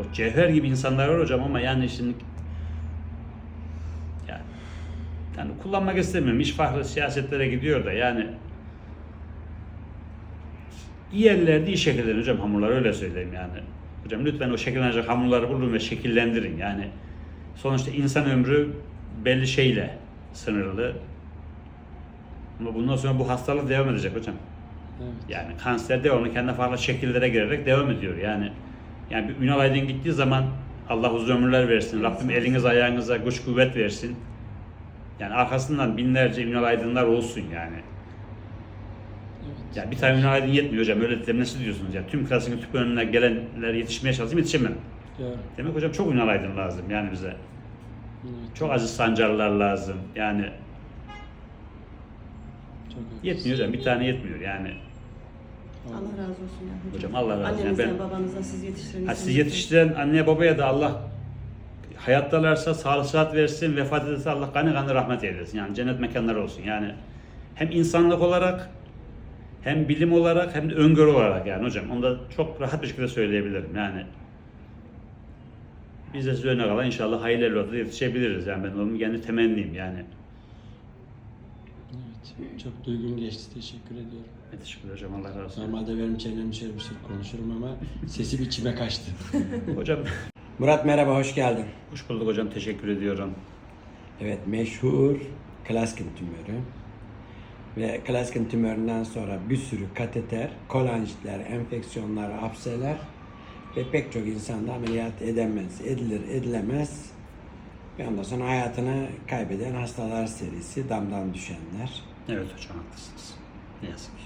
O cevher gibi insanlar var hocam ama yani şimdi yani, yani kullanmak istemiyorum. İş farklı siyasetlere gidiyor da yani iyi yerlerde iyi şekillerin hocam hamurlar öyle söyleyeyim yani. Hocam lütfen o şekillenecek hamurları bulun ve şekillendirin yani. Sonuçta insan ömrü belli şeyle sınırlı. Ama bundan sonra bu hastalık devam edecek hocam. Evet. Yani kanser devamlı kendi farklı şekillere girerek devam ediyor. Yani yani bir Ünal Aydın gittiği zaman Allah uzun ömürler versin. Rabbim eliniz ayağınıza güç kuvvet versin. Yani arkasından binlerce Ünal Aydınlar olsun yani. Evet. Yani bir tane Ünal Aydın yetmiyor hocam. Öyle demesi diyorsunuz ya. Tüm klasik tüp önüne gelenler yetişmeye çalışayım yetişemem. Doğru. Demek hocam çok Ünal Aydın lazım yani bize. Evet. Çok Aziz Sancarlar lazım. Yani Çok yetmiyor hocam. Bir tane yetmiyor yani. Allah razı olsun ya Hocam Allah razı olsun. Yani Annenizden, ben- babanızdan siz yetiştiren Ha, siz insanlar. yetiştiren anne babaya da Allah hayattalarsa sağlık sıhhat versin, vefat ederse Allah gani gani rahmet eylesin. Yani cennet mekanları olsun. Yani hem insanlık olarak hem bilim olarak hem de öngörü olarak yani hocam. Onu da çok rahat bir şekilde söyleyebilirim. Yani biz de size öne kalan inşallah hayırlı evlatla yetişebiliriz. Yani ben onun kendi temennim yani. Evet. Çok duygum geçti. Teşekkür ediyorum. Teşekkür hocam Allah razı olsun. Normalde benim çenem bir sürü konuşurum ama sesim içime kaçtı. Hocam Murat merhaba, hoş geldin. hoş bulduk hocam. Teşekkür ediyorum. Evet, meşhur Klaskin tümörü. Ve Klaskin tümöründen sonra bir sürü kateter, kolanjitler, enfeksiyonlar, hapseler ve pek çok insanda ameliyat edemez, edilir, edilemez. Ve ondan sonra hayatını kaybeden hastalar serisi, damdan düşenler. Evet hocam haklısınız. Ne yazık ki.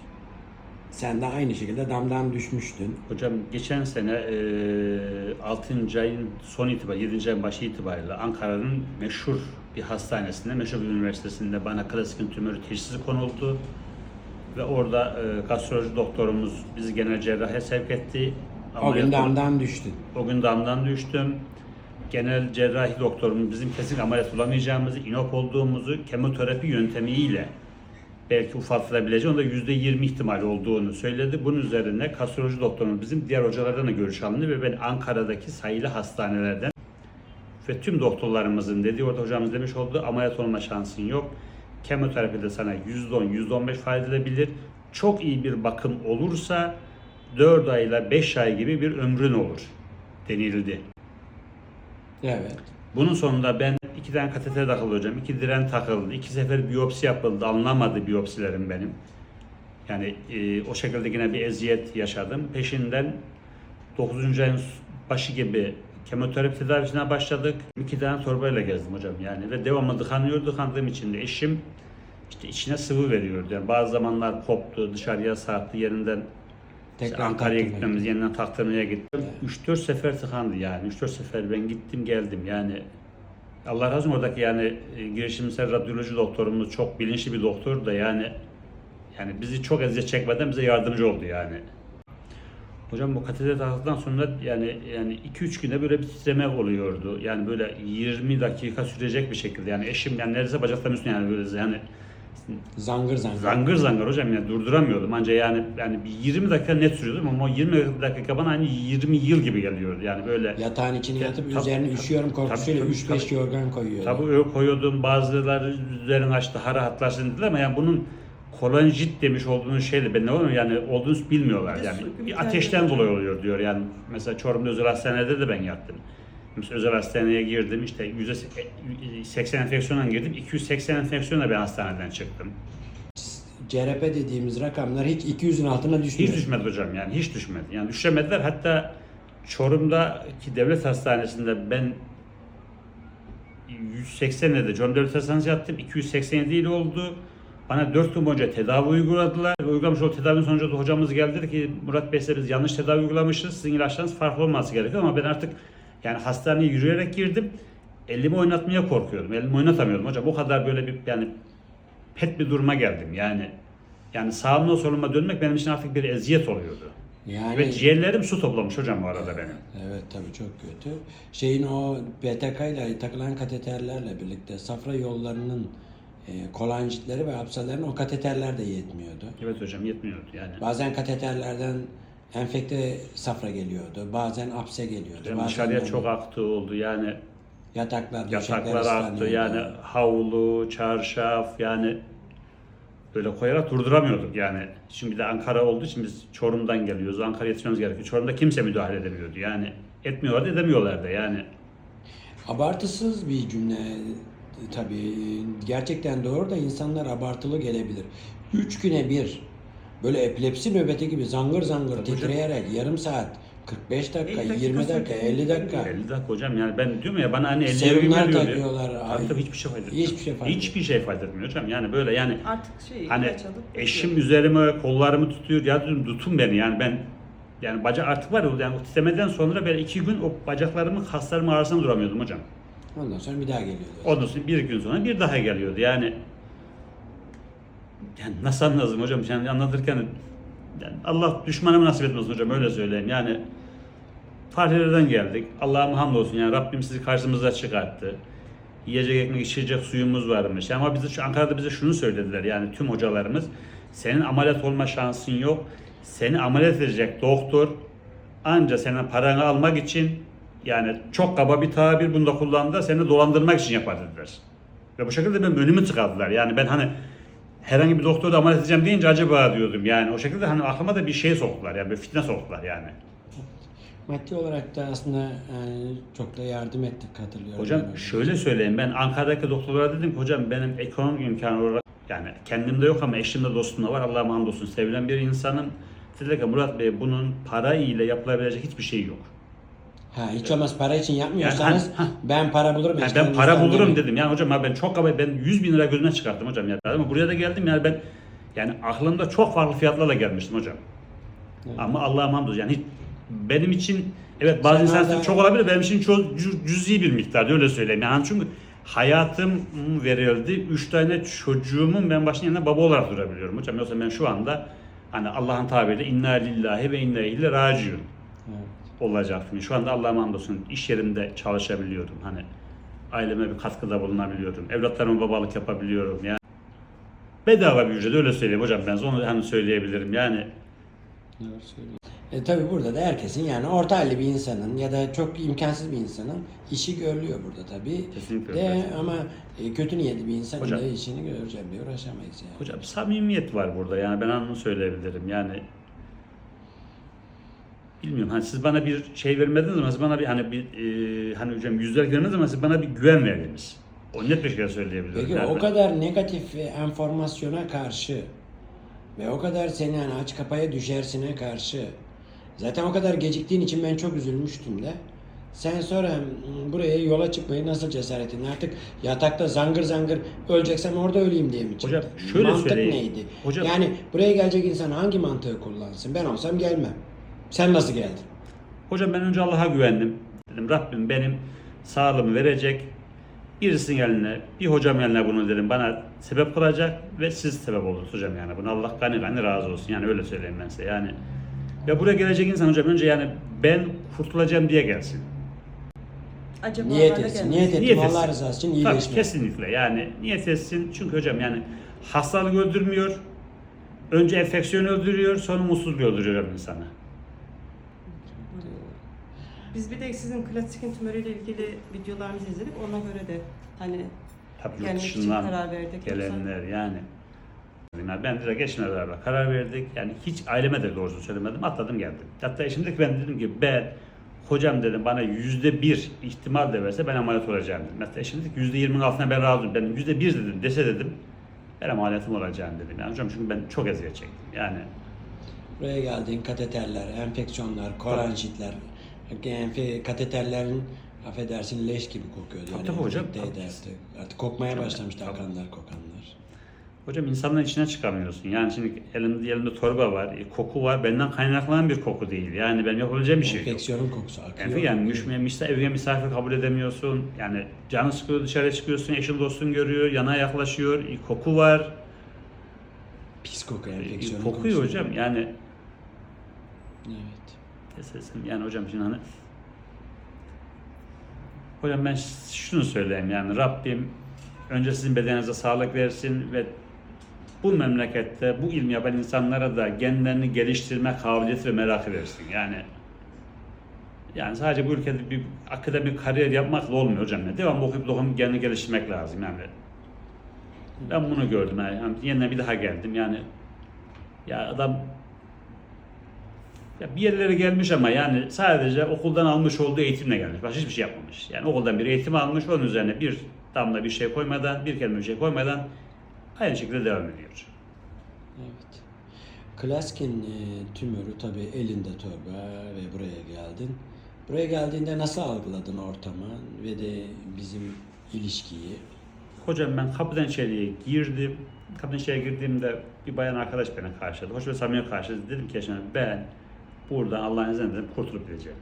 Sen de aynı şekilde damdan düşmüştün. Hocam geçen sene e, 6. ayın son itibariyle 7. ayın başı itibariyle Ankara'nın meşhur bir hastanesinde, meşhur bir üniversitesinde bana klasik tümörü teşhisi konuldu. Ve orada e, gastroloji doktorumuz bizi genel cerrahiye sevk etti. O gün damdan düştün. o gün damdan düştüm. Genel cerrahi doktorumuz bizim kesin ameliyat bulamayacağımızı, inop olduğumuzu kemoterapi yöntemiyle belki ufaltılabileceği, onda %20 ihtimali olduğunu söyledi. Bunun üzerine gastroloji doktorumuz bizim diğer hocalardan da görüş alındı ve ben Ankara'daki sayılı hastanelerden ve tüm doktorlarımızın dediği orada hocamız demiş olduğu ameliyat olma şansın yok. Kemoterapide sana %10, %15 fayda edebilir. Çok iyi bir bakım olursa 4 ay ile 5 ay gibi bir ömrün olur denildi. Evet. Bunun sonunda ben iki tane kateter takıldı hocam. iki diren takıldı. iki sefer biyopsi yapıldı. Alınamadı biyopsilerim benim. Yani e, o şekilde yine bir eziyet yaşadım. Peşinden 9. ayın başı gibi kemoterapi tedavisine başladık. İki tane torbayla gezdim hocam yani. Ve devamlı tıkanıyor. Tıkandığım için de eşim işte içine sıvı veriyordu. Yani bazı zamanlar koptu, dışarıya sarktı yerinden işte Tekrar Ankara'ya gitmemiz, yeniden taktırmaya gittim. 3-4 sefer tıkandı yani. 3-4 sefer ben gittim geldim yani. Allah razı olsun oradaki yani e, girişimsel radyoloji doktorumuz çok bilinçli bir doktor da yani yani bizi çok eziyet çekmeden bize yardımcı oldu yani. Hocam bu kateter taktıktan sonra yani yani 2-3 günde böyle bir titreme oluyordu. Yani böyle 20 dakika sürecek bir şekilde. Yani eşim yani neredeyse bacaklarım üstüne yani böyle yani Zangır zangır. Zangır zangır hocam yani durduramıyordum. Ancak yani yani bir 20 dakika net sürüyordum ama o 20 dakika bana hani 20 yıl gibi geliyordu. Yani böyle Yatağın içine Ya, yatıp tabii, üzerine tabii, üşüyorum korkusuyla tabii, 3-5 tabii. yorgan koyuyorum. tabu öyle koyuyordum. Bazıları üzerine açtı hara hatlarsın dediler ama yani bunun kolonjit demiş olduğunuz şeyle ben ne olur yani olduğunu bilmiyorlar. Yani bir ateşten dolayı oluyor diyor. Yani mesela Çorum'da özel hastanede de ben yattım. Mesela özel hastaneye girdim işte %80 enfeksiyondan girdim. 280 enfeksiyonla ben hastaneden çıktım. CRP dediğimiz rakamlar hiç 200'ün altına düşmüyor. Hiç düşmedi hocam yani hiç düşmedi. Yani düşemediler. Hatta Çorum'daki devlet hastanesinde ben 180'e de John Devlet Hastanesi yattım. 287 ile oldu. Bana 4 gün boyunca tedavi uyguladılar. Uygulamış o tedavinin sonucunda da hocamız geldi dedi ki Murat Bey size biz yanlış tedavi uygulamışız. Sizin ilaçlarınız farklı olması gerekiyor ama ben artık yani hastaneye yürüyerek girdim. Elimi oynatmaya korkuyordum. Elimi oynatamıyordum hocam. O kadar böyle bir yani pet bir duruma geldim. Yani yani sağıma soluma dönmek benim için artık bir eziyet oluyordu. Yani Ve ciğerlerim su toplamış hocam bu arada benim. evet tabii çok kötü. Şeyin o BTK ile takılan kateterlerle birlikte safra yollarının e, kolanjitleri ve hapselerin o kateterler de yetmiyordu. Evet hocam yetmiyordu yani. Bazen kateterlerden enfekte safra geliyordu. Bazen apse geliyordu. Hocam bazen dışarıya çok aktı oldu yani yataklar, yataklar aktı yani havlu, çarşaf yani böyle koyarak durduramıyorduk yani. Şimdi de Ankara olduğu için biz Çorum'dan geliyoruz. Ankara'ya yetişmemiz gerekiyor. Çorum'da kimse müdahale edemiyordu yani. Etmiyorlardı edemiyorlardı yani. Abartısız bir cümle tabii. Gerçekten doğru da insanlar abartılı gelebilir. Üç güne bir böyle epilepsi nöbeti gibi zangır zangır Tabii hocam. titreyerek yarım saat, 45 dakika, 50 dakika 20 dakika, sürdü. 50 dakika 50 dakika hocam yani ben diyorum ya bana hani 50 Serumlar takıyorlar. Tabii tabii hiçbir şey fayda etmiyor. Hiçbir şey fayda Hiçbir şey fayda etmiyor hocam. Yani böyle yani Artık şey hani ilaç alıp eşim üzerime kollarımı tutuyor ya diyorum tutun beni yani ben yani bacak artık var ya yani o titremeden sonra ben iki gün o bacaklarımı kaslarımı arasında duramıyordum hocam. Ondan sonra bir daha geliyordu. Ondan sonra bir gün sonra bir daha geliyordu yani. Yani nasıl anladım hocam yani anlatırken yani Allah düşmanıma nasip etmesin hocam öyle söyleyeyim yani. Fahriye'den geldik. Allah'ım hamdolsun yani Rabbim sizi karşımıza çıkarttı. Yiyecek ekmek içecek suyumuz varmış. Ama bize şu Ankara'da bize şunu söylediler yani tüm hocalarımız. Senin ameliyat olma şansın yok. Seni ameliyat edecek doktor anca senin paranı almak için yani çok kaba bir tabir bunda kullandı seni dolandırmak için yapar dediler. Ve bu şekilde benim önümü tıkadılar. Yani ben hani herhangi bir doktorda ameliyat edeceğim deyince acaba diyordum yani. O şekilde hani aklıma da bir şey soktular yani bir fitne soktular yani. Maddi olarak da aslında yani çok da yardım ettik hatırlıyorum. Hocam ben şöyle söyleyeyim ben Ankara'daki doktorlara dedim ki hocam benim ekonomik imkanı olarak yani kendimde yok ama eşimde dostumda var Allah'a hamdolsun sevilen bir insanım. Dediler ki Murat Bey bunun para ile yapılabilecek hiçbir şey yok. Ha, hiç olmaz para için yapmıyorsanız Yani, ha. ben para bulurum. Yani ben para bulurum dedim. Yani hocam ya ben çok kaba ben 100 bin lira gözünden çıkarttım hocam ya. Ama buraya da geldim yani ben yani aklımda çok farklı fiyatlarla gelmiştim hocam. Ama Allah'a hamdolsun yani hiç, benim için evet bazı Sen insanlar hala- çok olabilir benim için çok cü- cüzi bir miktarda öyle söyleyeyim. Yani çünkü hayatım verildi. Üç tane çocuğumun ben başının yanında baba olarak durabiliyorum hocam. Yoksa ben şu anda hani Allah'ın tabiriyle inna lillahi ve inna ileyhi raciun. Olacaktım. Şu anda Allah'a hamdolsun iş yerimde çalışabiliyorum. Hani aileme bir katkıda bulunabiliyorum. Evlatlarıma babalık yapabiliyorum. Yani bedava bir ücret öyle söyleyeyim hocam ben onu hani söyleyebilirim. Yani. E tabi burada da herkesin yani orta halli bir insanın ya da çok imkansız bir insanın işi görülüyor burada tabi. Kesinlikle De öyle. ama e, kötü niyetli bir insanın Hocam- da işini göreceğim diye uğraşamayız yani. hocam samimiyet var burada. Yani ben onu söyleyebilirim. Yani bilmiyorum hani siz bana bir şey vermediniz ama siz bana bir hani bir e, hani hocam yüzler vermediniz ama siz bana bir güven verdiniz. O net bir şekilde söyleyebilirim. Peki Yani o ben- kadar negatif enformasyona karşı ve o kadar seni yani aç kapaya düşersine karşı zaten o kadar geciktiğin için ben çok üzülmüştüm de. Sen sonra mm, buraya yola çıkmayı nasıl cesaretin? Artık yatakta zangır zangır öleceksem orada öleyim diye mi çıktın? Hocam şöyle Mantık söyleyeyim. neydi? Hocam- Yani buraya gelecek insan hangi mantığı kullansın? Ben olsam gelmem. Sen nasıl geldin? Hocam ben önce Allah'a güvendim. Dedim Rabbim benim sağlığımı verecek. Birisinin eline, bir hocam eline bunu dedim bana sebep kılacak ve siz sebep oldunuz hocam yani. Bunu Allah gani gani razı olsun. Yani öyle söyleyeyim ben size yani. Ve buraya gelecek insan hocam önce yani ben kurtulacağım diye gelsin. Acaba Niyet etsin. Niyet etsin. Niyet Allah etsin. rızası için Tabii iyileşme. kesinlikle yani niyet etsin. Çünkü hocam yani hastalık öldürmüyor. Önce enfeksiyon öldürüyor, sonra mutsuzluğu öldürüyor insanı. Biz bir de sizin klasik tümörüyle ilgili videolarınızı izledik. Ona göre de hani Tabii yurt gelmek için dışından karar verdik. Yoksa- gelenler yani. Ben direkt eşimle beraber karar verdik. Yani hiç aileme de doğrusunu söylemedim. Atladım geldim. Hatta ki ben dedim ki ben hocam dedim bana yüzde bir ihtimal de verse ben ameliyat olacağım dedim. Dedi ki yüzde yirminin altına ben razıyım. Ben yüzde bir dedim dese dedim ben ameliyatım olacağım dedim. Yani hocam çünkü ben çok eziyet çektim. Yani Buraya geldiğin kateterler, enfeksiyonlar, kolanjitler, enfe- kateterlerin affedersin leş gibi kokuyordu. Tabii tabii hocam, enfekte tabii. ederdi. Artık kokmaya Tabii, başlamıştı tabii. akanlar kokanlar. hocam insanların içine çıkamıyorsun. Yani şimdi elimde, elimde torba var, e, koku var. Benden kaynaklanan bir koku değil. Yani benim yapabileceğim bir şey yok. Enfeksiyonun kokusu akıyor. Yani, yani müşme, misafir, evine misafir kabul edemiyorsun. Yani canı sıkıyor dışarı çıkıyorsun, eşin dostun görüyor, yana yaklaşıyor, e, koku var. Pis koku E, enfeksiyonun kokuyor kokusu. hocam yani. Evet. Sesim, yani hocam şimdi hani Hocam ben şunu söyleyeyim yani Rabbim önce sizin bedeninize sağlık versin ve bu memlekette bu ilmi yapan insanlara da kendilerini geliştirme kabiliyeti ve merakı versin. Yani yani sadece bu ülkede bir akademik kariyer yapmakla olmuyor hocam. Yani devamlı okuyup okuyup kendini geliştirmek lazım yani. Ben bunu gördüm yani yeniden bir daha geldim yani. Ya adam ya bir yerlere gelmiş ama yani sadece okuldan almış olduğu eğitimle gelmiş. Başka hiçbir şey yapmamış. Yani okuldan bir eğitim almış, onun üzerine bir damla bir şey koymadan, bir kelime bir şey koymadan aynı şekilde devam ediyor. Evet. Klaskin e, tümörü tabii elinde torba ve buraya geldin. Buraya geldiğinde nasıl algıladın ortamı ve de bizim ilişkiyi? Hocam ben kapıdan içeriye girdim. Kapıdan içeriye girdiğimde bir bayan arkadaş beni karşıladı. Hoş ve samimi karşıladı. Dedim ki yaşam ben buradan Allah'ın izniyle kurtulup gideceğim.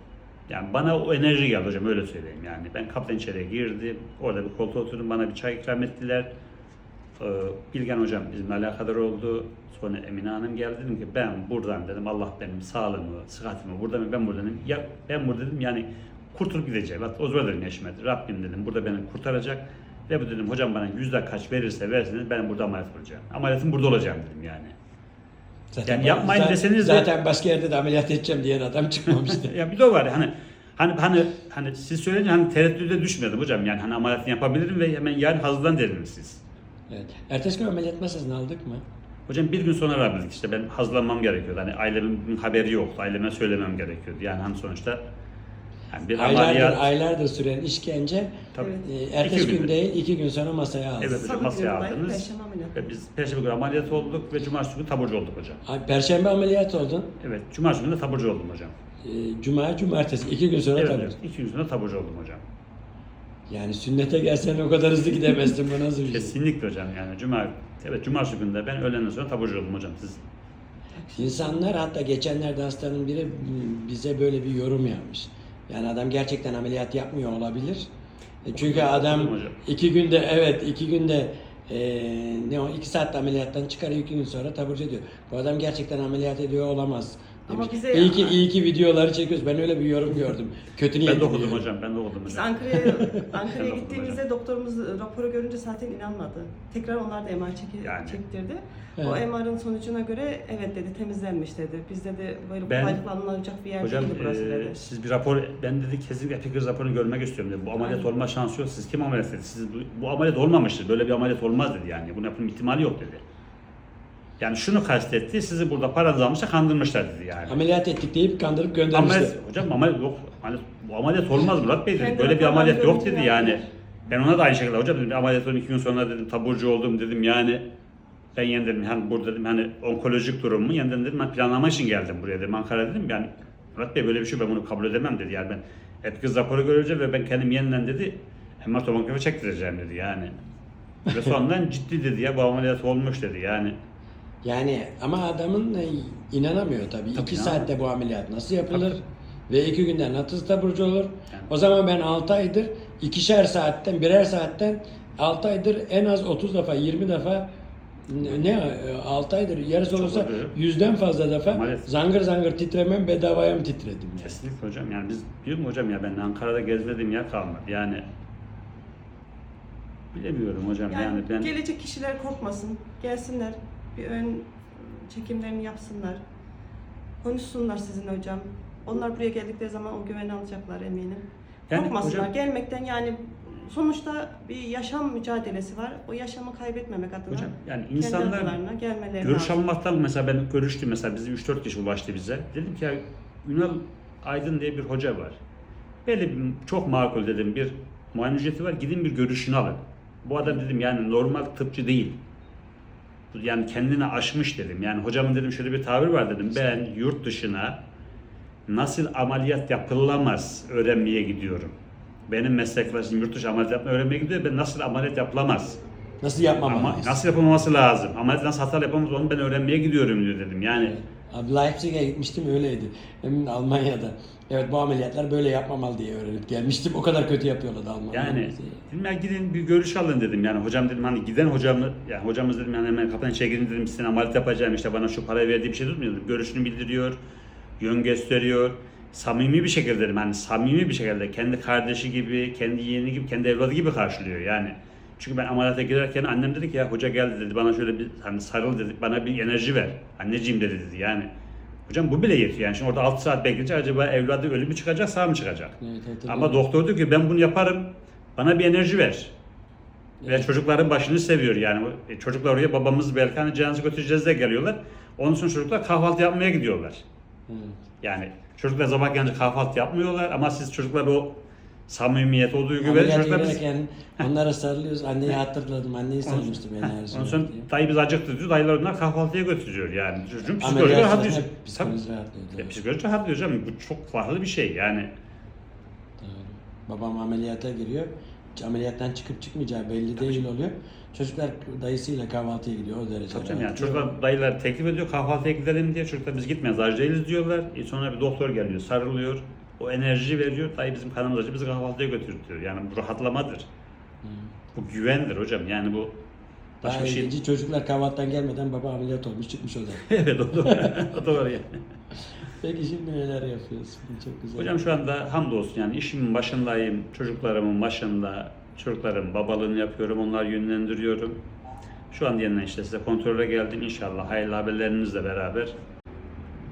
Yani bana o enerji geldi hocam öyle söyleyeyim yani. Ben kapıdan içeriye girdim. Orada bir koltuğa oturdum. Bana bir çay ikram ettiler. Ee, Bilgen hocam bizimle alakadar oldu. Sonra Emine Hanım geldi. Dedim ki ben buradan dedim Allah benim sağlığımı, sıhhatimi burada mı? Ben burada. Ya, ben burada dedim yani kurtulup gideceğim. O zaman dedim eşime. Rabbim dedim burada beni kurtaracak. Ve bu dedim hocam bana yüzde kaç verirse versin ben burada ameliyat olacağım. Ameliyatım burada olacağım dedim yani. Yani yapmayın zaten, deseniz de- Zaten başka yerde de ameliyat edeceğim diyen adam çıkmamıştı. ya bir de o var hani hani hani hani siz söyleyince hani tereddüde düşmedim hocam yani hani ameliyatını yapabilirim ve hemen yarın hazırlan dediniz siz. evet. Ertesi gün ameliyat masasını aldık mı? Hocam bir gün sonra aradık işte ben hazırlanmam gerekiyordu. Hani ailemin haberi yoktu. Aileme söylemem gerekiyordu. Yani hani sonuçta yani bir Aylardır, ameliyat aylardır süren işkence tabii. Evet. e, ertesi İki gün gün. değil iki gün sonra masaya aldık. Evet hocam masaya aldınız. Perşembe ameliyatı. Ve biz Perşembe günü ameliyat olduk ve Cumartesi günü taburcu olduk hocam. Ay, Perşembe ameliyat oldun. Evet Cumartesi günü de taburcu oldum hocam. E, Cuma, cumartesi iki gün sonra Evet, tabii. evet. İki gün sonra taburcu oldum hocam. Yani sünnete gelsen o kadar hızlı gidemezdin bu nasıl bir şey? Kesinlikle hocam yani Cuma Evet Cumartesi günü de ben öğlenden sonra taburcu oldum hocam. Siz İnsanlar hatta geçenlerde hastanın biri bize böyle bir yorum yapmış. Yani adam gerçekten ameliyat yapmıyor olabilir. E, Çünkü adam iki günde evet iki günde e, ne o iki saatte ameliyattan çıkarıyor iki gün sonra taburcu ediyor. Bu adam gerçekten ameliyat ediyor olamaz. Ama Demiş. bize- iyi ki iyi ki videoları çekiyoruz. Ben öyle bir yorum gördüm. Kötü ben niyetli de bir okudum hocam. Ben de okudum Biz hocam. Ankara'ya Ankara'ya gittiğimizde doktorumuz raporu görünce zaten inanmadı. Tekrar onlar da MR çeki- Yani. çektirdi. Evet. O MR'ın sonucuna göre evet dedi temizlenmiş dedi. Biz dedi böyle Ben- kolaylıkla alınacak bir yer Hocam değildi burası e, dedi. siz bir rapor, ben dedi kesinlikle epikriz raporunu görmek istiyorum dedi. Bu ameliyat olma şansı yok. Siz kim ameliyat dedi? Siz bu, bu ameliyat olmamıştır. Böyle bir ameliyat olmaz dedi yani. Bunun yapılma ihtimali yok dedi. Yani şunu kastetti. Sizi burada paranızı almışlar, kandırmışlar dedi yani. Ameliyat ettik deyip kandırıp göndermişler. Ameliyat, hocam ameliyat yok. Ameliyat, bu ameliyat olmaz Murat Bey dedi. Böyle bir ameliyat yok dedi yani. Ben ona da aynı şekilde hocam dedim ameliyat oldum iki gün sonra dedim taburcu oldum dedim yani. Ben yeniden dedim hani burada dedim hani onkolojik durumu yeniden dedim ben planlama için geldim buraya dedim Ankara dedim yani Murat Bey böyle bir şey ben bunu kabul edemem dedi yani ben etkisiz raporu göreceğim ve ben kendim yeniden dedi MR tomografi çektireceğim dedi yani. ve sonradan ciddi dedi ya bu ameliyat olmuş dedi yani. Yani ama adamın inanamıyor tabii. Tabii iki inanamıyor. saatte bu ameliyat nasıl yapılır? Tabii. Ve iki günden nasıl taburcu olur? Yani. O zaman ben 6 aydır ikişer saatten birer saatten 6 aydır en az 30 defa 20 defa ne- ne 6 aydır yarısı Çok olursa oluyor. yüzden fazla defa Maalesef. zangır zangır titremem bedavaya mı titredim yani. Kesinlikle hocam yani biz diyorum hocam ya ben Ankara'da gezmediğim yer kalmadı yani. Bilemiyorum hocam yani, Yani, ben gelecek kişiler korkmasın. Gelsinler. Bir ön çekimlerini yapsınlar. Konuşsunlar sizinle hocam. Onlar buraya geldikleri zaman o güveni alacaklar eminim. Yani Korkmasınlar. hocam- Gelmekten yani sonuçta bir yaşam mücadelesi var. O yaşamı kaybetmemek adına Hocam, yani kendi insanlar adalarına gelmeleri Görüş lazım. almaktan mesela ben görüştüm mesela bizi 3-4 kişi ulaştı bize. Dedim ki ya Ünal Aydın diye bir hoca var. Böyle bir, çok makul dedim bir muayene ücreti var gidin bir görüşünü alın. Bu adam dedim yani normal tıpçı değil. Yani kendini aşmış dedim. Yani hocamın dedim şöyle bir tabir var dedim. Ben yurt dışına nasıl ameliyat yapılamaz öğrenmeye gidiyorum. Benim meslektaşım yurt dışı ameliyat yapma öğrenmeye gidiyor. Ben nasıl ameliyat yapılamaz. Nasıl Ama yapmamalıyız? nasıl yapılması lazım? Ameliyat nasıl hata yapamaz onu ben öğrenmeye gidiyorum diyor dedim. Yani Abi Leipzig'e gitmiştim öyleydi. Hem Almanya'da. Evet bu ameliyatlar böyle yapmamalı diye öğrenip gelmiştim. O kadar kötü yapıyorlardı Almanya'da. yani dedim ya gidin bir görüş alın dedim. Yani hocam dedim hani giden hocamı yani hocamız dedim yani hemen kapının içeri girin dedim sizin ameliyat yapacağım işte bana şu parayı verdiği bir şey tutmuyor. Görüşünü bildiriyor, yön gösteriyor. Samimi bir şekilde dedim hani samimi bir şekilde kendi kardeşi gibi, kendi yeğeni gibi, kendi evladı gibi karşılıyor yani. Çünkü ben ameliyata girerken annem dedi ki ya hoca geldi dedi bana şöyle bir hani sarıl dedi bana bir enerji ver. Anneciğim dedi dedi yani. Hocam bu bile yetiyor yani. Şimdi orada 6 saat bekleyince acaba evladı ölü mü çıkacak sağ mı çıkacak? Evet, hatırlıyorum. Ama doktor diyor ki ben bunu yaparım. Bana bir enerji ver. Ve Evet. çocukların başını seviyor yani. E, Çocuklar oraya babamız belki hani cenaze götüreceğiz de geliyorlar. Onun için çocuklar kahvaltı yapmaya gidiyorlar. Evet. Yani çocuklar sabah gelince kahvaltı yapmıyorlar ama siz çocuklar o samimiyet, o duygu. Ameliyat Çocuklar biz... verirken onlara sarılıyoruz. Anneyi hatırladım. Anneyi sarılmıştım beni her Ondan zaman. sonra diye. dayı biz acıktık diyor. Dayılar onlar kahvaltıya götürüyor yani. Çocuğun psikoloji Ameliyat rahatlıyor. sonra Tabii. psikoloji rahatlıyordu. Ya, psikoloji rahatlıyor hocam. Bu çok farklı bir şey yani. Doğru. Babam ameliyata giriyor. Ameliyattan çıkıp çıkmayacağı belli değil oluyor. Çocuklar dayısıyla kahvaltıya gidiyor o derece. Tabii canım yani rahatlıyor. çocuklar dayılar teklif ediyor kahvaltıya gidelim diye çocuklar biz gitmeyiz aç değiliz diyorlar. E sonra bir doktor geliyor sarılıyor. O enerji veriyor. Dayı bizim kanımız acı bizi kahvaltıya götürtüyor. Yani bu rahatlamadır. Bu güvendir hocam. Yani bu Daha başka şey. ilginci çocuklar kahvaltıdan gelmeden baba ameliyat olmuş çıkmış odan. evet o doğru. o doğru yani. Peki şimdi neler yapıyorsun? Çok güzel. Hocam şu anda hamdolsun yani işimin başındayım. Çocuklarımın başında. Çocuklarım babalığını yapıyorum. Onları yönlendiriyorum. Şu an yeniden işte size kontrole geldim. İnşallah hayırlı haberlerinizle beraber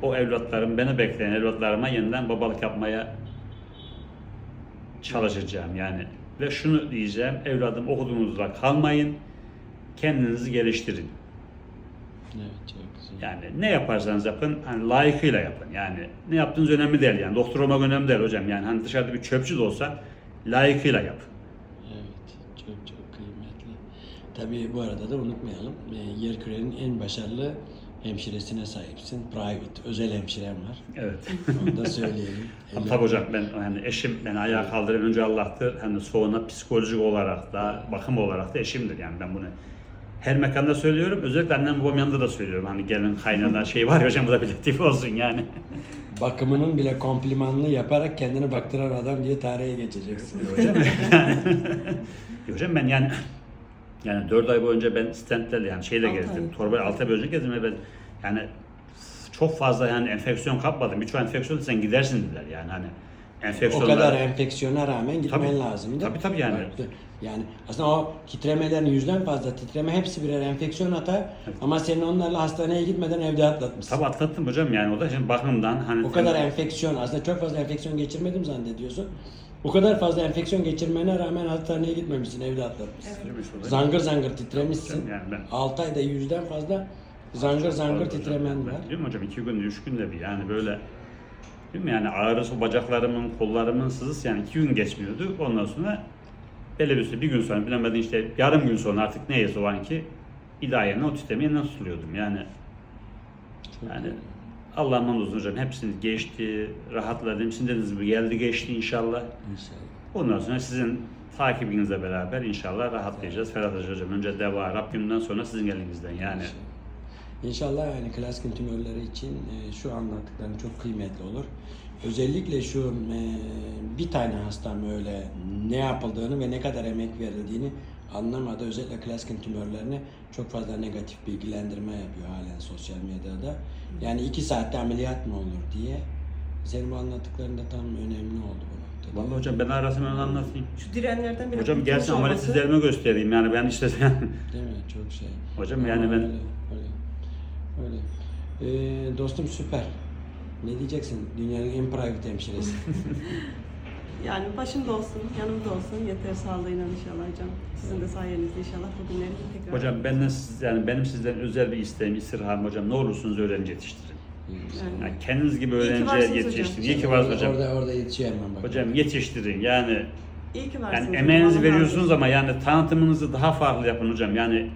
o evlatlarım, beni bekleyen evlatlarıma yeniden babalık yapmaya çalışacağım yani. Ve şunu diyeceğim, evladım okuduğunuzda kalmayın, kendinizi geliştirin. Evet çok güzel. Yani ne yaparsanız yapın, hani layıkıyla yapın. Yani ne yaptığınız önemli değil yani. Doktor olmak önemli değil hocam. Yani hani dışarıda bir çöpçü de olsa layıkıyla yap. Evet, çok çok kıymetli. Tabii bu arada da unutmayalım, e, Yerküre'nin en başarılı hemşiresine sahipsin. Private, özel hemşirem var. Evet. Onu da söyleyelim. Tabii hocam ben yani eşim beni ayağa kaldıran önce Allah'tır. Hani sonra psikolojik olarak da bakım olarak da eşimdir yani ben bunu her mekanda söylüyorum. Özellikle annem babam yanında da söylüyorum. Hani gelin kaynana şey var ya hocam bu da bir latif olsun yani. Bakımının bile komplimanını yaparak kendini baktıran adam diye tarihe geçeceksin. hocam. Ya hocam ben yani yani 4 ay boyunca ben stentlerle yani şeyle gezdim. ay. Torbayla 6 ay boyunca gezdim ve ben yani çok fazla yani enfeksiyon kapmadım. Birçok enfeksiyon sen gidersin dediler yani hani o enfeksiyonlar. kadar enfeksiyona rağmen gitmen Tabii. lazımdı. Tabii, tabii yani. Yani aslında o titremelerin yüzden fazla titreme hepsi birer enfeksiyon atar ama senin onlarla hastaneye gitmeden evde atlatmışsın. Tabii atlattım hocam yani o da şimdi bakımdan hani O kadar enfeksiyon, aslında çok fazla enfeksiyon geçirmedim zannediyorsun. O kadar fazla enfeksiyon geçirmene rağmen hastaneye gitmemişsin, evde atlatmışsın. Zangır zangır titremişsin. Yani ben 6 ayda yüzden fazla zangır zangır Hocam, titremen ben var. Biliyor musun hocam iki günde üç günde bir yani böyle değil mi yani ağrısı bacaklarımın kollarımın sızısı yani iki gün geçmiyordu ondan sonra belli bir gün sonra bilemedin işte yarım gün sonra artık neyse o anki idayenin o titreme yeniden tutuluyordum yani Çok yani. Allah'ım hamdolsun hocam. Hepsini geçti rahatladım. Sizin dediğiniz gibi geldi geçti inşallah. İnşallah. ondan sonra sizin takibinizle beraber inşallah rahatlayacağız. Ferahlayacağız hocam önce deva Rabbimden sonra sizin elinizden yani. İnşallah yani klasik tümörleri için e, şu anlattıklarım çok kıymetli olur. Özellikle şu e, bir tane hastam öyle ne yapıldığını ve ne kadar emek verildiğini anlamadı. Özellikle klasik tümörlerine çok fazla negatif bilgilendirme yapıyor halen sosyal medyada. Yani iki saatte ameliyat mı olur diye. Senin bu anlattıkların da tam önemli oldu bu noktada. Vallahi hocam ben arasını ben anlatayım. Şu direnlerden bile Hocam gelsin ameliyat olması- izlerimi göstereyim yani ben işte Değil mi? Çok şey. Hocam Ama yani ben- öyle, öyle. öyle. Ee, dostum süper. Ne diyeceksin? Dünyanın en private hemşiresi. Yani başında olsun, yanımda olsun. Yeter sağlığıyla inşallah hocam. Sizin de sayenizde inşallah bugünleri tekrar... hocam benden siz yani benim sizden özel bir isteğim, istirham hocam ne olursunuz öğrenci yetiştirin. Yani Yani kendiniz gibi İyi ki öğrenci varsınız yetiştirin. İyi ki varsınız hocam. Orada, orada yetişiyor hemen bak. Hocam yetiştirin yani iyi ki varsınız. yani emeğinizi veriyorsunuz ama yani tanıtımınızı daha farklı yapın hocam. Yani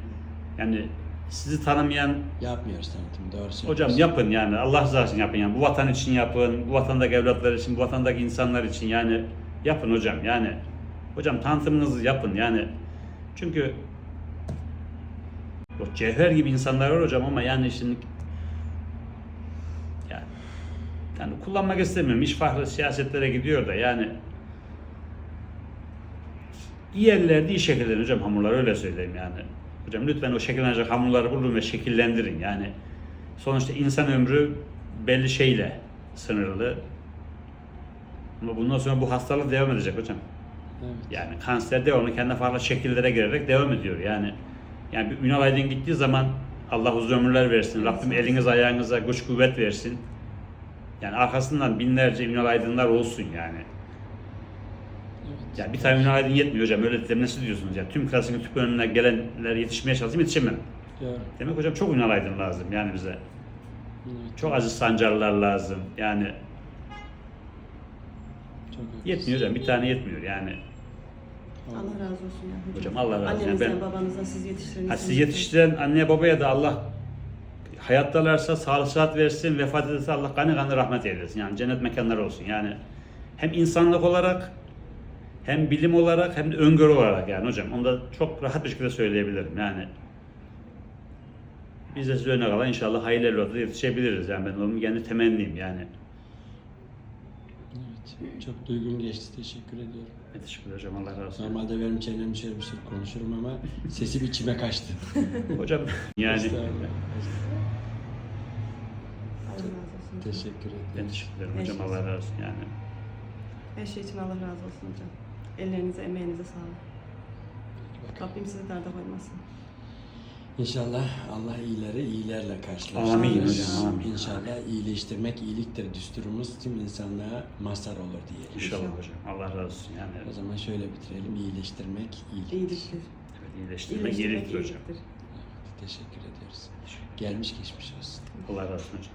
yani sizi tanımayan Yapmıyoruz tanıtım. Doğru söylüyorsun. hocam yapın yani Allah rızası için yapın yani bu vatan için yapın, bu vatandaki evlatlar için, bu vatandaki insanlar için yani yapın hocam yani hocam tanıtımınızı yapın yani çünkü o cevher gibi insanlar var hocam ama yani şimdi yani, yani kullanmak istemiyorum. İş farklı siyasetlere gidiyor da yani iyi yerlerde iyi şekillerin hocam hamurlar öyle söyleyeyim yani. Hocam lütfen o şekillenecek hamurları bulun ve şekillendirin yani. Sonuçta insan ömrü belli şeyle sınırlı. Ama bundan sonra bu hastalık devam edecek hocam. Evet. Yani kanser devamlı kendi farklı şekillere girerek devam ediyor. Yani yani bir Ünal Aydın gittiği zaman Allah uzun ömürler versin. Rabbim eliniz ayağınıza güç kuvvet versin. Yani arkasından binlerce Ünal Aydınlar olsun yani. Evet. Yani bir tane Ünal Aydın yetmiyor hocam. Öyle demesi diyorsunuz. Yani tüm klasının tüp önüne gelenler yetişmeye çalışayım yetişemem. Doğru. Demek hocam çok Ünal Aydın lazım yani bize. Evet. Çok Aziz Sancarlar lazım. Yani Çok yetmiyor hocam. Bir tane yetmiyor yani. Allah razı olsun ya. Hocam Allah razı olsun. Annenizden, Ben- babanızdan siz yetiştirin. Ha, sizi yetiştiren anne babaya da Allah hayattalarsa sağlık sıhhat versin, vefat ederse Allah kanı kanı rahmet eylesin. Yani cennet mekanları olsun. Yani hem insanlık olarak hem bilim olarak hem de öngörü olarak yani hocam. Onu da çok rahat bir şekilde söyleyebilirim. Yani biz de size örnek alan inşallah hayırlı evlatlara yetişebiliriz. Yani ben onun kendi temennim yani. Evet. Çok duygun geçti. Teşekkür ediyorum. Teşekkür ederim hocam. Allah razı olsun. Normalde benim çenem şöyle bir şey konuşurum ama sesim içime kaçtı. Hocam yani Estağfurullah. Allah razı olsun. Teşekkür ben ederim. teşekkür ederim hocam. Allah razı olsun yani. Her şey için Allah razı olsun hocam. Ellerinize, emeğinize sağlık. Rabbim sizi derde koymasın. İnşallah Allah iyileri iyilerle karşılaştırır. Amin hocam, amin. İnşallah iyileştirmek iyiliktir düsturumuz tüm insanlığa mazhar olur diyelim. İnşallah hocam. Allah razı olsun yani. O zaman şöyle bitirelim. İyileştirmek iyiliktir. İyiliktir. Evet, iyileştirmek İyileştirmek iyiliktir hocam. Evet, teşekkür ediyoruz. Gelmiş geçmiş olsun. Allah razı olsun hocam.